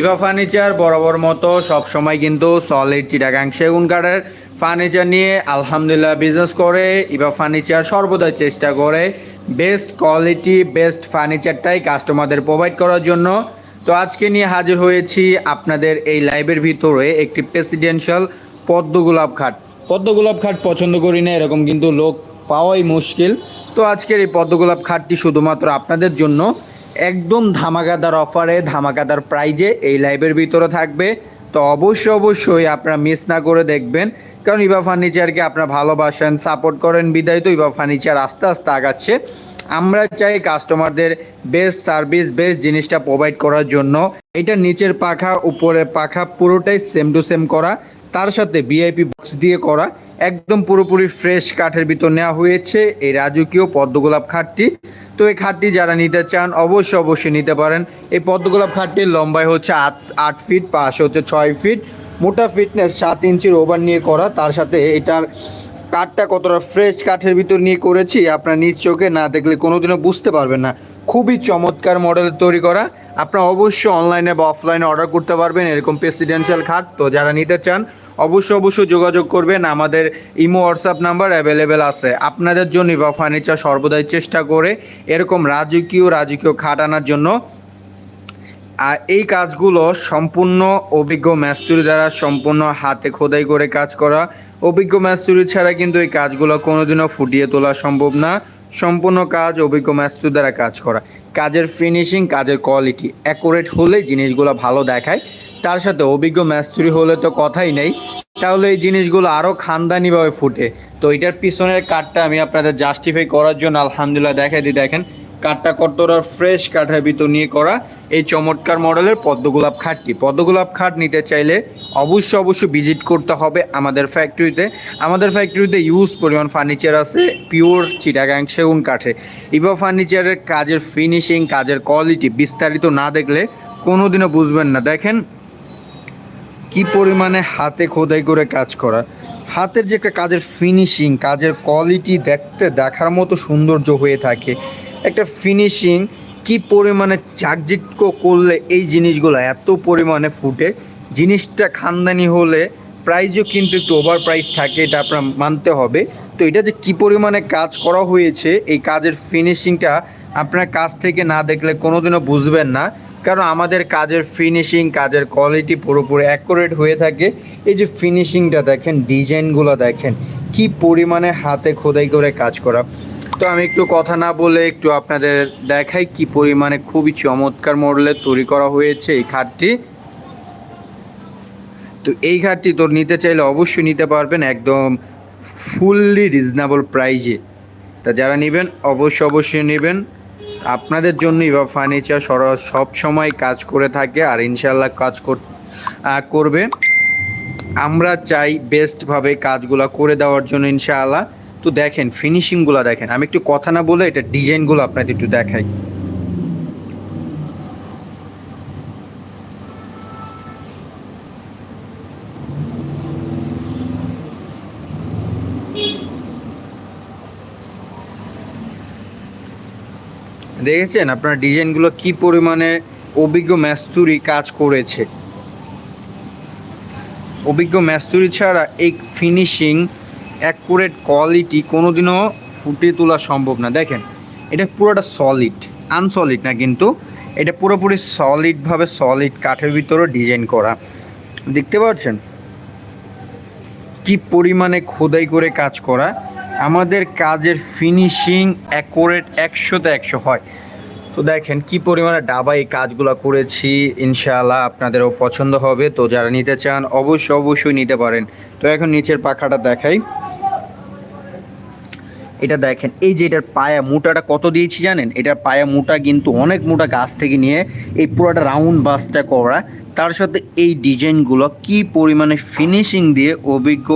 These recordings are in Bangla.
ইভা ফার্নিচার বরাবর মতো সব সময় কিন্তু সলিড চিটাগাং সেগুন কাঠের ফার্নিচার নিয়ে আলহামদুলিল্লাহ বিজনেস করে। ইভা ফার্নিচার সর্বদাই চেষ্টা করে বেস্ট কোয়ালিটি বেস্ট ফার্নিচারটাই কাস্টমারদের প্রোভাইড করার জন্য। তো আজকে নিয়ে হাজির হয়েছি আপনাদের এই লাইভের ভিতরে একটি প্রেসিডেন্সিয়াল পদ্ম গোলাপ খাট। পদ্ম গোলাপ খাট পছন্দ করি না, এরকম কিন্তু লোক পাওয়াই মুশকিল। তো আজকের এই পদ্ম গোলাপ খাটটি শুধুমাত্র আপনাদের জন্য। একদম ধামাকাদার অফারে ধামাকাদার প্রাইজে এই লাইভের ভিতরে থাকবে। তো অবশ্যই অবশ্যই আপনারা মিস না করে দেখবেন। কারণ ইবা ফার্নিচারকে আপনারা ভালোবাসেন সাপোর্ট করেন, বিদায় তো ইবা ফার্নিচার আস্তে আস্তে আগাচ্ছে। আমরা চাই কাস্টমারদের বেস্ট সার্ভিস বেস্ট জিনিসটা প্রোভাইড করার জন্য। এটা নিচের পাখা, উপরের পাখা, পুরোটাই সেম টু সেম করা। তার সাথে ভিআইপি বক্স দিয়ে করা। একদম পুরোপুরি ফ্রেশ কাঠের ভিতর নেওয়া হয়েছে। এই রাজকীয় পদ্মগোলাপ খাটটি। তো এই খাটটি যারা নিতে চান, অবশ্যই অবশ্যই নিতে পারেন। এই পদ্মগোলাপ খাটটির লম্বাই হচ্ছে আট আট ফিট পাশে হচ্ছে ছয় ফিট মোটা ফিটনেস সাত ইঞ্চির ওভার নিয়ে করা। তার সাথে এটার কাঠটা কতটা ফ্রেশ কাঠের ভিতর নিয়ে করেছি, আপনার নিজ চোখে না দেখলে কোনোদিনও বুঝতে পারবেন না। খুবই চমৎকার মডেল তৈরি করা। আপনারা অবশ্যই অনলাইনে বা অফলাইনে অর্ডার করতে পারবেন এরকম প্রেসিডেন্সিয়াল খাট। তো যারা নিতে চান অবশ্যই অবশ্যই যোগাযোগ করবেন। আমাদের ইমো, হোয়াটসঅ্যাপ নাম্বার অ্যাভেলেবেল আছে। আপনাদের জন্য বা ফার্নিচার সর্বদাই চেষ্টা করে এরকম রাজকীয় রাজকীয় খাট আনার জন্য। আর এই কাজগুলো সম্পূর্ণ অভিজ্ঞ ম্যাস্তুরি দ্বারা, সম্পূর্ণ হাতে খোদাই করে কাজ করা। অভিজ্ঞ ম্যাস্তুরি ছাড়া কিন্তু এই কাজগুলো কোনোদিনও ফুটিয়ে তোলা সম্ভব না। সম্পূর্ণ কাজ অভিজ্ঞ ম্যাস্তুরি দ্বারা কাজ করা। কাজের ফিনিশিং কাজের কোয়ালিটি অ্যাকুরেট হলে জিনিসগুলো ভালো দেখায়। তার সাথে অভিজ্ঞ ম্যাস্তুরি হলে তো কথাই নেই। তাহলে এই জিনিসগুলো আরও খানদানিভাবে ফুটে। তো এটার পিছনের কাঠটা আমি আপনাদের জাস্টিফাই করার জন্য আলহামদুলিল্লাহ দেখাই দিই, দেখেন। কাঠটা কতটা ফ্রেশ কাঠের ভিতর নিয়ে করা। এই চমৎকার মডেলের পদ্মগোলাপ খাটটি। পদ্মগোলাপ খাট নিতে চাইলে অবশ্যই অবশ্যই ভিজিট করতে হবে আমাদের ফ্যাক্টরিতে আমাদের ফ্যাক্টরিতে ইউজ পরিমাণ ফার্নিচার আছে পিওর চিটাগাং সেগুন কাঠে। ইভা ফার্নিচারের কাজের ফিনিশিং কাজের কোয়ালিটি বিস্তারিত না দেখলে কোনোদিনও বুঝবেন না। দেখেন কি পরিমাণে হাতে খোদাই করে কাজ করা? হাতের যে একটা কাজের ফিনিশিং কাজের কোয়ালিটি দেখতে, দেখার মতো সৌন্দর্য হয়ে থাকে। একটা ফিনিশিং কি পরিমাণে চাকচিক্য করলে এই জিনিসগুলো এত পরিমাণে ফুটে? জিনিসটা খানদানি হলে প্রাইজও কিন্তু একটু ওভার প্রাইস থাকে, এটা আপনার মানতে হবে। তো এটা যে কি পরিমাণে কাজ করা হয়েছে, এই কাজের ফিনিশিংটা আপনার কাছ থেকে না দেখলে কোনোদিনও বুঝবেন না। কারণ আমাদের কাজের ফিনিশিং কাজের কোয়ালিটি পুরোপুরি অ্যাকুরেট হয়ে থাকে। এই যে ফিনিশিংটা দেখেন ডিজাইনগুলো দেখেন, কি পরিমাণে হাতে খোদাই করে কাজ করা। তো আমি একটু কথা না বলে একটু আপনাদের দেখাই কি পরিমাণে খুবই চমৎকার মডেলের তৈরি করা হয়েছে এই খাটটি। তো এই খাটটি তোর নিতে চাইলে অবশ্যই নিতে পারবেন একদম ফুললি রিজনেবল প্রাইজে তা যারা নেবেন, অবশ্যই অবশ্যই নেবেন। আপনাদের জন্য ইভা ফার্নিচার সব সময় কাজ করে থাকে আর ইনশাল্লাহ কাজ কর- করবে। আমরা চাই বেস্টভাবে কাজগুলো করে দেওয়ার জন্য ইনশাআল্লাহ। তো দেখেন ফিনিশিংগুলো দেখেন। আমি একটু কথা না বলে এটা ডিজাইনগুলো আপনাদের একটু দেখাই। দেখেছেন আপনার ডিজাইনগুলো কি পরিমাণে অভিজ্ঞ ম্যাস্তুরি কাজ করেছে? অভিজ্ঞ ম্যাস্তুরি ছাড়া এই ফিনিশিং অ্যাকুরেট কোয়ালিটি কোনোদিনও ফুটিয়ে তোলা সম্ভব না। দেখেন, এটা পুরোটা সলিড আনসলিড না কিন্তু এটা পুরোপুরি সলিডভাবে সলিড কাঠের ভিতরে ডিজাইন করা। দেখতে পাচ্ছেন? কি পরিমাণে খোদাই করে কাজ করা, আমাদের কাজের ফিনিশিং অ্যাকোরেট একশোতে একশো হয়। তো দেখেন কি পরিমাণে ডাবা এই কাজগুলো করেছি, ইনশাআল্লাহ আপনাদেরও পছন্দ হবে। তো যারা নিতে চান, অবশ্যই অবশ্যই নিতে পারেন। তো এখন নিচের পাখাটা দেখাই। এটা দেখেন, এই যে এটার পায়া মোটাটা কত দিয়েছি জানেন? এটার পায়া মোটা কিন্তু অনেক মোটা গাছ থেকে নিয়ে এই পুরোটা রাউন্ড বাসটা করা। তার সাথে এই ডিজাইনগুলো কি পরিমাণে ফিনিশিং দিয়ে অভিজ্ঞ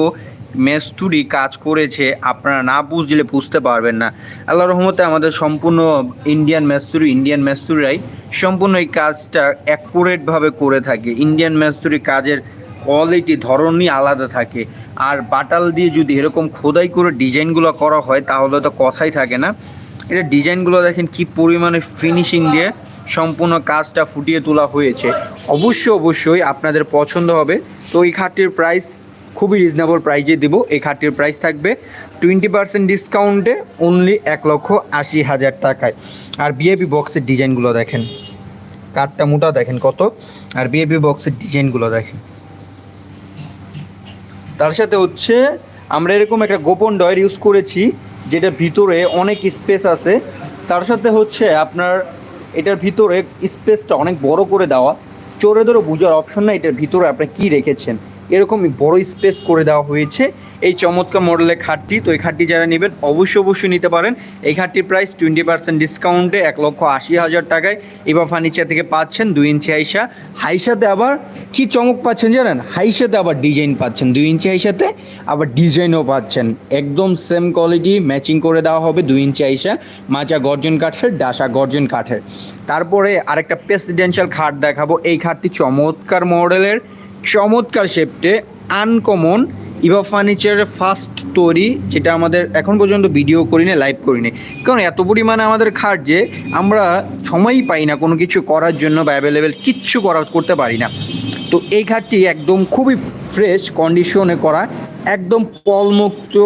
মেস্তুরি কাজ করেছে আপনারা না বুঝলে বুঝতে পারবেন না। আল্লাহ রহমতে আমাদের সম্পূর্ণ ইন্ডিয়ান মেস্তুরি ইন্ডিয়ান মেস্তুরিরাই সম্পূর্ণ এই কাজটা অ্যাকুরেটভাবে করে থাকে। ইন্ডিয়ান মেস্তুরি কাজের কোয়ালিটি ধরনই আলাদা থাকে। আর বাটাল দিয়ে যদি এরকম খোদাই করে ডিজাইনগুলো করা হয়, তাহলে তো কথাই থাকে না। এটা ডিজাইনগুলো দেখেন কি পরিমাণে ফিনিশিং দিয়ে সম্পূর্ণ কাজটা ফুটিয়ে তোলা হয়েছে। অবশ্যই অবশ্যই আপনাদের পছন্দ হবে। তো এই খাটটির প্রাইস খুবই রিজনেবল প্রাইজে দিব। এই খাটটির প্রাইস থাকবে টোয়েন্টি পার্সেন্ট ডিসকাউন্টে অনলি এক লক্ষ আশি হাজার টাকায়। আর বিএপি বক্সের ডিজাইনগুলো দেখেন। কাঠটা মোটা দেখেন কত। আর বিএপি বক্সের ডিজাইনগুলো দেখেন। তার সাথে হচ্ছে আমরা এরকম একটা গোপন ডয়ের ইউজ করেছি, যেটা ভিতরে অনেক স্পেস আছে। তার সাথে হচ্ছে আপনার এটার ভিতরে স্পেসটা অনেক বড় করে দেওয়া। চোরে ধরে বোঝার অপশন না এটার ভিতরে আপনি কি রেখেছেন। এরকমই বড় স্পেস করে দেওয়া হয়েছে। এই চমৎকার মডেলের খাটটি, তো এই খাটটি যারা নেবেন অবশ্যই অবশ্যই নিতে পারেন। এই খাটটির প্রাইস টোয়েন্টি পার্সেন্ট ডিসকাউন্টে এক লক্ষ আশি হাজার টাকায়। এবার ফার্নিচার থেকে পাচ্ছেন দুই ইঞ্চি হাইসা হাইসাতে আবার কি চমক পাচ্ছেন জানেন? হাইসাতে আবার ডিজাইন পাচ্ছেন, দুই ইঞ্চি হাইসাতে আবার ডিজাইনও পাচ্ছেন। একদম সেম কোয়ালিটি ম্যাচিং করে দেওয়া হবে দুই ইঞ্চি আইসা মাচা গর্জন কাঠের, ডাসা গর্জন কাঠের। তারপরে আরেকটা প্রেসিডেন্সিয়াল খাট দেখাবো। এই খাটটি চমৎকার মডেলের চমৎকার শেপটে আনকমন ইভা ফার্নিচারের ফার্স্ট তৈরি যেটা আমাদের এখন পর্যন্ত ভিডিও করি না লাইভ করি না কারণ এত পরিমাণে আমাদের খাট যে আমরা সময়ই পাই না কোনো কিছু করার জন্য বা অ্যাভেলেবেল কিচ্ছু করা করতে পারি না। তো এই খাটটি একদম খুবই ফ্রেশ কন্ডিশনে করা। একদম পলমুক্ত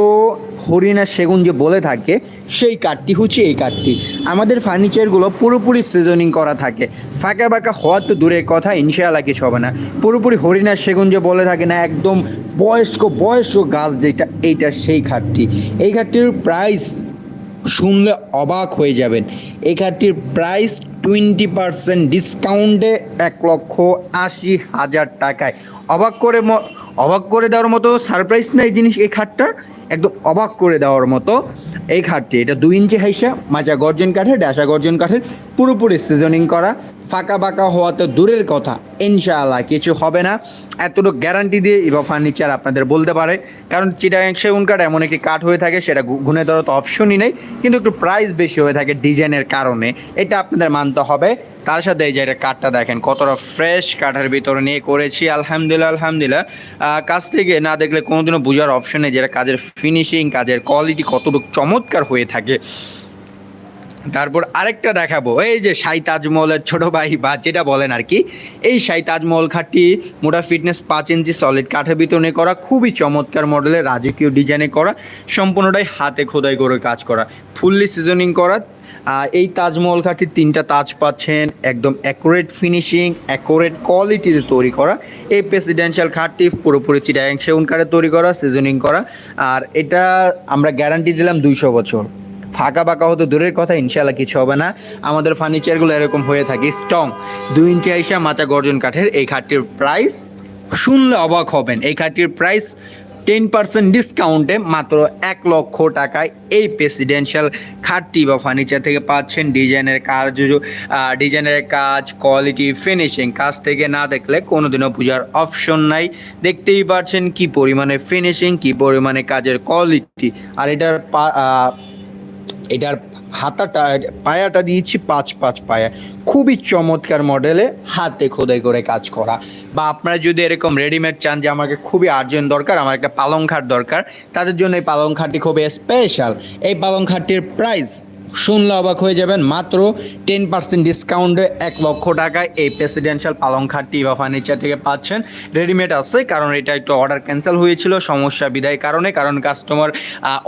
হরিণা সেগুন যে বলে থাকে, সেই কাঠটি হচ্ছে এই কাঠটি। আমাদের ফার্নিচারগুলো পুরোপুরি সিজনিং করা থাকে। ফাঁকা ফাঁকা হওয়ার তো দূরের কথা, ইনশাআল্লাহ কিছু হবে না। পুরোপুরি হরিণা সেগুন যে বলে থাকে না, একদম বয়স্ক বয়স্ক গাছ যেটা, এইটা সেই খাটটি এই খাটটির প্রাইস শুনলে অবাক হয়ে যাবেন। এই খাটটির প্রাইস টোয়েন্টি পার্সেন্ট ডিসকাউন্টে এক লক্ষ আশি হাজার টাকায়। অবাক করে অবাক করে দেওয়ার মতো সারপ্রাইজ না এই জিনিস, এই খাটটার একদম অবাক করে দেওয়ার মতো এই খাটটি। এটা দুই ইঞ্চি হাইসা, মাজা গর্জন কাঠের ডাসা গর্জন কাঠের, পুরোপুরি সিজনিং করা। ফাঁকা ফাঁকা হওয়া তো দূরের কথা। ইনশাআল্লাহ কিছু হবে না। এতটুকু গ্যারান্টি দিয়ে ইভা ফার্নিচার আপনাদের বলতে পারে। কারণ চিটাগাং সেগুন কাঠ এমন একটি কাঠ হয়ে থাকে, সেটা গুনে ধরো তো অপশনই নেই। কিন্তু একটু প্রাইস বেশি হয়ে থাকে ডিজাইনের কারণে। এটা আপনাদের মানতে হবে। তার সাথে এই যে এটা কাঠটা দেখেন, কতটা ফ্রেশ কাঠের ভিতরে নিয়ে করেছি। আলহামদুলিল্লাহ আলহামদুলিল্লাহ। কাছ থেকে না দেখলে কোনোদিনও বোঝার অপশন যেটা কাজের ফিনিশিং কাজের কোয়ালিটি কতটুকু চমৎকার হয়ে থাকে। তারপর আরেকটা দেখাবো। এই যে সাই তাজমহলের ছোট ভাই বা যেটা বলেন আর কি, এই সাই তাজমহল খাটটি মোটা ফিটনেস পাঁচ ইঞ্চি সলিড কাঠের ভিতরে করা, খুবই চমৎকার মডেলের রাজকীয় ডিজাইনে করা, সম্পূর্ণটাই হাতে খোদাই করে কাজ করা ফুললি সিজনিং করা। এই তাজমহল খাটটির তিনটা তাজ পাচ্ছেন, একদম অ্যাকুরেট ফিনিশিং অ্যাকুরেট কোয়ালিটিতে তৈরি করা। এই প্রেসিডেন্সিয়াল খাটটি পুরোপুরি চিটাং সেগুন কাঠে তৈরি করা সিজনিং করা। আর এটা আমরা গ্যারান্টি দিলাম দুইশো বছর। ফাঁকা বাঁকা হতে দূরের কথা ইনশাল্লাহ কিছু হবে না। আমাদের ফার্নিচারগুলো এরকম হয়ে থাকে স্ট্রং দুই ইঞ্চি আইসা মাচা গর্জন কাঠের এই খাটটির প্রাইস শুনলে অবাক হবেন। এই খাটটির প্রাইস টেন পার্সেন্ট ডিসকাউন্টে মাত্র এক লক্ষ টাকায় এই প্রেসিডেন্সিয়াল খাটটি বা ফার্নিচার থেকে পাচ্ছেন। ডিজাইনের কাজ ডিজাইনের কাজ কোয়ালিটি ফিনিশিং কাজ থেকে না দেখলে কোনোদিনও পূজার অপশন নাই। দেখতেই পাচ্ছেন কি পরিমাণে ফিনিশিং কি পরিমাণে কাজের কোয়ালিটি আর এটার এটার হাতাটা, পায়াটা দিয়েছি পাঁচ পাঁচ পায়া। খুবই চমৎকার মডেলে হাতে খোদাই করে কাজ করা। বা আপনারা যদি এরকম রেডিমেড চান যে আমাকে খুবই আর্জেন্ট দরকার, আমার একটা পালং খাট দরকার, তাদের জন্য এই পালং খাটটি খুবই স্পেশাল এই পালং খাটটির প্রাইস শুনলে অবাক হয়ে যাবেন, মাত্র টেন পার্সেন্ট ডিসকাউন্টে এক লক্ষ টাকায় এই প্রেসিডেন্সিয়াল পালং খাটটি বা ফার্নিচার থেকে পাচ্ছেন। রেডিমেড আছে, কারণ এটা একটু অর্ডার ক্যান্সেল হয়েছিল, সমস্যা বিদায় কারণে, কারণ কাস্টমার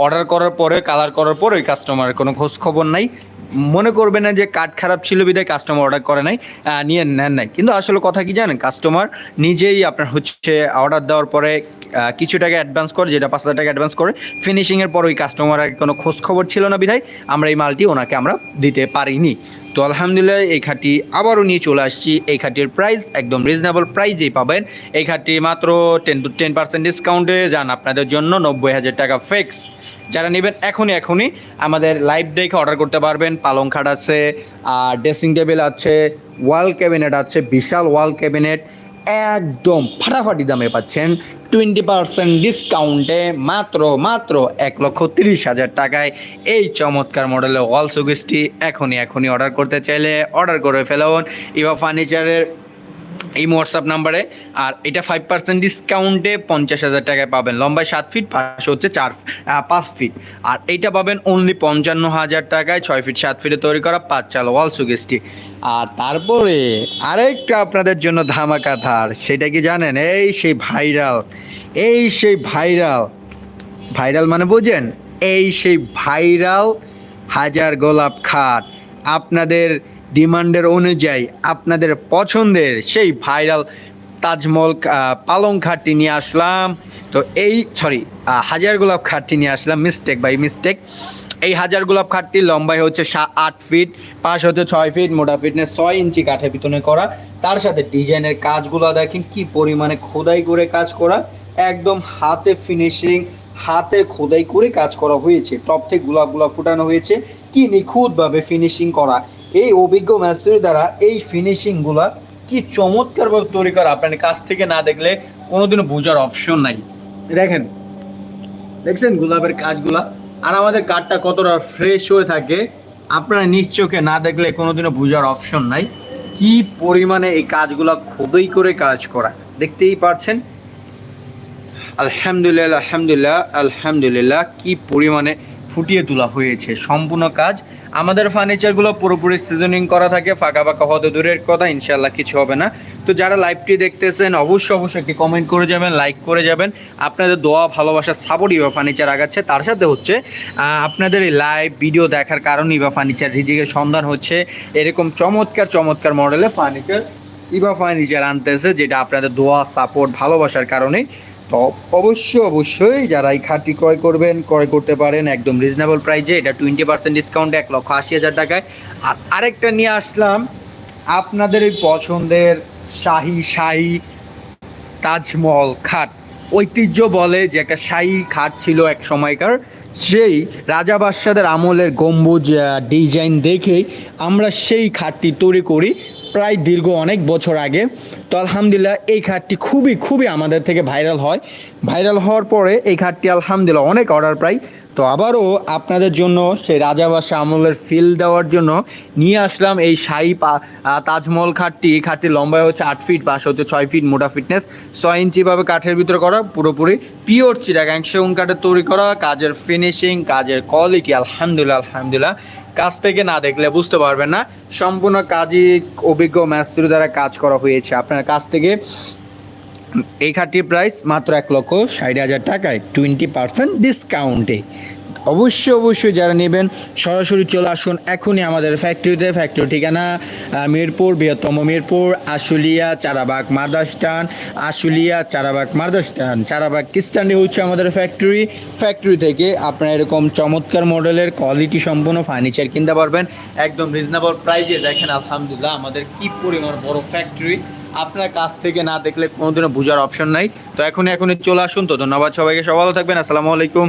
অর্ডার করার পরে কালার করার পরে ওই কাস্টমারের কোনো খোঁজ খবর নাই। মনে করবে না যে কার্ড খারাপ ছিল, বিদায় কাস্টমার অর্ডার করে নাই নিয়ে নেন নাই। কিন্তু আসলে কথা কি জানেন? কাস্টমার নিজেই আপনার হচ্ছে অর্ডার দেওয়ার পরে কিছু টাকা অ্যাডভান্স করে, যেটা পাঁচ হাজার টাকা অ্যাডভান্স করে ফিনিশিংয়ের পর ওই কাস্টমার আর কোনো খোঁজ খবর ছিল না বিধায়, আমরা এই মালটি ওনাকে আমরা দিতে পারিনি। তো আলহামদুলিল্লাহ, এই খাটটি আবারও নিয়ে চলে আসছি। এই খাটটির প্রাইস একদম রিজনেবল প্রাইজেই পাবেন। এই খাটটি মাত্র টেন টু টেন পার্সেন্ট ডিসকাউন্টে যান আপনাদের জন্য নব্বই হাজার টাকা ফিক্স যারা নেবেন এখনই এখনই আমাদের লাইভ দেখে অর্ডার করতে পারবেন। পালং খাট আছে, আর ড্রেসিং টেবিল আছে ওয়াল ক্যাবিনেট আছে, বিশাল ওয়াল ক্যাবিনেট একদম ফাটাফাটি দামে পাচ্ছেন। টোয়েন্টি পার্সেন্ট ডিসকাউন্টে মাত্র মাত্র এক লক্ষ তিরিশ হাজার টাকায় এই চমৎকার মডেলের ওয়াল সুগিসটি এখনই এখনই অর্ডার করতে চাইলে অর্ডার করে ফেলুন। ইভা ফার্নিচারের এই হোয়াটসঅ্যাপ নাম্বারে আর এটা ফাইভ পার্সেন্ট ডিসকাউন্টে পঞ্চাশ হাজার টাকায় পাবেন। লম্বায় সাত ফিট পাশে হচ্ছে চার পাঁচ ফিট আর এইটা পাবেন অনলি পঞ্চান্ন হাজার টাকায়। ছয় ফিট সাত ফিটে তৈরি করা পাঁচ চাল ওয়াল সুগেস্টি আর তারপরে আরেকটা আপনাদের জন্য ধামাকা ধার, সেটা কি জানেন? এই সেই ভাইরাল এই সেই ভাইরাল ভাইরাল মানে বোঝেন? এই সেই ভাইরাল হাজার গোলাপ খাট। আপনাদের ডিমান্ডের অনুযায়ী আপনাদের পছন্দের সেই ভাইরাল তাজমহল পালং খাটটি নিয়ে আসলাম। তো এই সরি হাজার গোলাপ খাটটি নিয়ে আসলাম। মিস্টেক বাই মিস্টেক এই হাজার গোলাপ খাটটি লম্বাই হচ্ছে আট ফিট পাশ হচ্ছে ছয় ফিট মোটা ফিটনেস ছয় ইঞ্চি কাঠের পিছনে করা। তার সাথে ডিজাইনের কাজগুলো দেখেন, কি পরিমাণে খোদাই করে কাজ করা। একদম হাতে ফিনিশিং হাতে খোদাই করে কাজ করা হয়েছে। টপ থেকে গোলাপ গোলাপ ফুটানো হয়েছে। কি নিখুঁতভাবে ফিনিশিং করা। এই অভিজ্ঞ ম্যাস্ত্রির দ্বারা এই ফিনিশিংগুলা কি চমৎকারভাবে তৈরি করা? আপনার কাছ থেকে না দেখলে কোনোদিনও বোঝার অপশন নাই। দেখেন, দেখছেন গোলাপের কাজগুলা? আর আমাদের কাঠটা কতটা ফ্রেশ হয়ে থাকে, আপনারা চোখে না দেখলে কোনোদিনও বোঝার অপশন নাই। কি পরিমাণে এই কাজগুলা খোদাই করে কাজ করা। দেখতেই পারছেন আলহামদুলিল্লাহ আলহামদুলিল্লাহ আলহামদুলিল্লাহ, কি পরিমাণে ফুটিয়ে তোলা হয়েছে সম্পূর্ণ কাজ। আমাদের ফার্নিচারগুলো পুরোপুরি সিজনিং করা থাকে, ফাঁকা ফাঁকা হতে দূরের কথা ইনশাল্লাহ কিছু হবে না। তো যারা লাইভটি দেখতেছেন, অবশ্যই অবশ্যই একটি কমেন্ট করে যাবেন লাইক করে যাবেন। আপনাদের দোয়া, ভালোবাসা সাপোর্টই বা ফার্নিচার আগাচ্ছে। তার সাথে হচ্ছে আপনাদের এই লাইভ ভিডিও দেখার কারণেই বা ফার্নিচার রিজিকের সন্ধান হচ্ছে। এরকম চমৎকার চমৎকার মডেলের ফার্নিচার ইবা ফার্নিচার আনতেছে, যেটা আপনাদের দোয়া সাপোর্ট ভালোবাসার কারণে তো অবশ্যই অবশ্যই যারা এই খাটটি ক্রয় করবেন, ক্রয় করতে পারেন একদম রিজনেবল প্রাইজে এটা টোয়েন্টি পার্সেন্ট ডিসকাউন্ট এক লক্ষ আশি হাজার টাকায়। আর আরেকটা নিয়ে আসলাম, আপনাদের এই পছন্দের শাহি শাহি তাজমহল খাট। ঐতিহ্য বলে যে একটা শাহি খাট ছিল এক সময়কার। সেই রাজা বাদশাদের আমলের গম্বুজ ডিজাইন দেখেই আমরা সেই খাটটি তৈরি করি প্রায় দীর্ঘ অনেক বছর আগে। তো আলহামদুলিল্লাহ এই খাটটি খুবই খুবই আমাদের থেকে ভাইরাল হয়। ভাইরাল হওয়ার পরে এই খাটটি আলহামদুলিল্লাহ অনেক অর্ডার পাই তো আবারও আপনাদের জন্য সেই রাজা বাদশা আমলের ফিল দেওয়ার জন্য নিয়ে আসলাম এই শাহী তাজমহল খাটটি। এই খাটটি লম্বায় হচ্ছে আট ফিট পাশ হচ্ছে ছয় ফিট মোটা ফিটনেস ছয় ইঞ্চিভাবে কাঠের ভিতরে করা, পুরোপুরি পিওর চিরাগাং সেগুন কাঠের তৈরি করা, কাজের ফিনিশিং কাজের কোয়ালিটি আলহামদুলিল্লাহ আলহামদুলিল্লাহ। কাজ থেকে না দেখলে বুঝতে পারবেন না। সম্পূর্ণ কাজই অভিজ্ঞ ম্যাস্ত্রি দ্বারা কাজ করা হয়েছে। আপনার কাছ থেকে এই খাটটির প্রাইস মাত্র এক লক্ষ ষাট হাজার টাকায় টোয়েন্টি পার্সেন্ট ডিসকাউন্টে অবশ্যই অবশ্যই যারা নেবেন, সরাসরি চলে আসুন এখনই আমাদের ফ্যাক্টরিতে ফ্যাক্টরি ঠিকানা মিরপুর, বৃহত্তম মিরপুর, আশুলিয়া, চারাবাগ মার্দাস্টান আশুলিয়া, চারাবাগ মার্দাস্টান চারাবাগ কিস্টান্ডে হচ্ছে আমাদের ফ্যাক্টরি ফ্যাক্টরি থেকে আপনারা এরকম চমৎকার মডেলের কোয়ালিটি সম্পন্ন ফার্নিচার কিনতে পারবেন। একদম রিজনেবল প্রাইজে দেখেন, আলহামদুলিল্লাহ, আমাদের কি পরিমাণ বড় ফ্যাক্টরি আপনার কাছ থেকে না দেখলে কোনোদিনও বোঝার অপশন নাই। তো এখন এখনই চলে আসুন। তো ধন্যবাদ সবাইকে। সবাই ভালো থাকবেন। আসসালামু আলাইকুম।